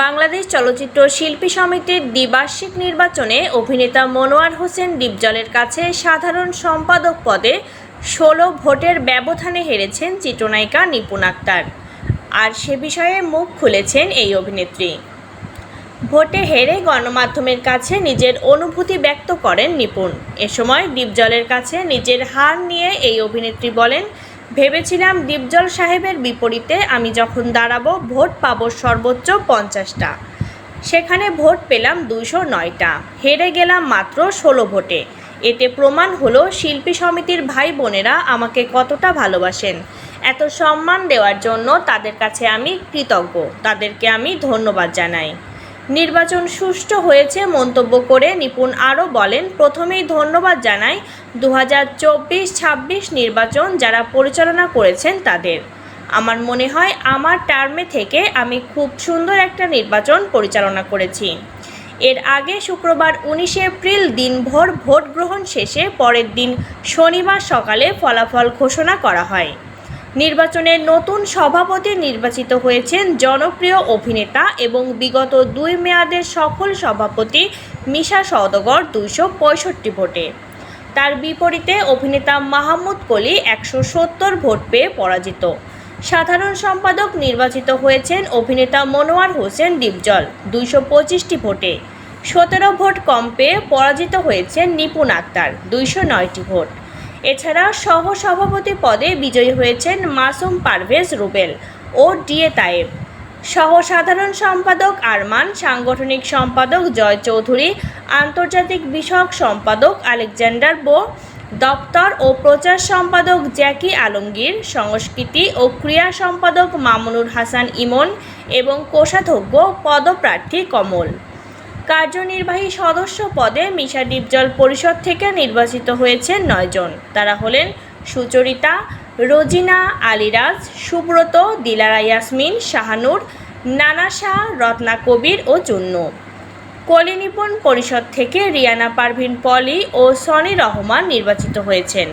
বাংলাদেশ চলচ্চিত্র শিল্পী সমিতির দ্বিবার্ষিক নির্বাচনে অভিনেতা মনোয়ার হোসেন ডিপজলের কাছে সাধারণ সম্পাদক পদে ষোলো ভোটের ব্যবধানে হেরেছেন চিত্রনায়িকা নিপুণ আক্তার। আর সে বিষয়ে মুখ খুলেছেন এই অভিনেত্রী। ভোটে হেরে গণমাধ্যমের কাছে নিজের অনুভূতি ব্যক্ত করেন নিপুণ। এ সময় ডিপজলের কাছে নিজের হার নিয়ে এই অভিনেত্রী বলেন ভেবেছিলাম ডিপজল সাহেবের বিপরীতে আমি যখন দাঁড়াবো, ভোট পাবো সর্বোচ্চ পঞ্চাশটা। সেখানে ভোট পেলাম দুইশো নয়টা। হেরে গেলাম মাত্র ষোলো ভোটে। এতে প্রমাণ হলো শিল্পী সমিতির ভাই বোনেরা আমাকে কতটা ভালোবাসেন। এত সম্মান দেওয়ার জন্য তাদের কাছে আমি কৃতজ্ঞ। তাদেরকে আমি ধন্যবাদ জানাই। নির্বাচন সুষ্ঠু হয়েছে মন্তব্য করে নিপুণ আরও বলেন, প্রথমেই ধন্যবাদ জানাই দু হাজার চব্বিশ ছাব্বিশ নির্বাচন যারা পরিচালনা করেছেন তাদের। আমার মনে হয় আমার টার্মে থেকে আমি খুব সুন্দর একটা নির্বাচন পরিচালনা করেছি। এর আগে শুক্রবার উনিশে এপ্রিল দিনভর ভোট গ্রহণ শেষে পরের দিন শনিবার সকালে ফলাফল ঘোষণা করা হয়। নির্বাচনে নতুন সভাপতি নির্বাচিত হয়েছেন জনপ্রিয় অভিনেতা এবং বিগত দুই মেয়াদের সফল সভাপতি মিশা সওদাগর দুইশো পঁয়ষট্টি ভোটে। তার বিপরীতে অভিনেতা মাহমুদ কলি একশো সত্তর ভোট পেয়ে পরাজিত। সাধারণ সম্পাদক নির্বাচিত হয়েছেন অভিনেতা মনোয়ার হোসেন ডিপজল দুইশো পঁচিশটি ভোটে। সতেরো ভোট কম পেয়ে পরাজিত হয়েছেন নিপুণ আক্তার দুইশো নয়টি ভোট। এছাড়া সহ সভাপতি পদে বিজয়ী হয়েছেন মাসুম পারভেজ রুবেল ও ডিএ তায়েব। সহ সাধারণ সম্পাদক আরমান, সাংগঠনিক সম্পাদক জয় চৌধুরী, আন্তর্জাতিক বিষয়ক সম্পাদক আলেকজান্ডার বো, দপ্তর ও প্রচার সম্পাদক জ্যাকি আলমগীর, সংস্কৃতি ও ক্রিয়া সম্পাদক মামুনুর হাসান ইমন এবং কোষাধ্যক্ষ পদপ্রার্থী কমল। কার্যনির্বাহী সদস্য পদে মিশা ডিপজল পরিষদ থেকে নির্বাচিত হয়েছেন নয়জন তারা হলেন সুচরিতা, রোজিনা, আলিরাজ, সুব্রত, দিলারা ইয়াসমিন, শাহানুর, নানা শাহ, রত্না কবির ও চুন্নু। কলিনিপন পরিষদ থেকে রিয়ানা পারভিন পলি ও সনি রহমান নির্বাচিত হয়েছেন।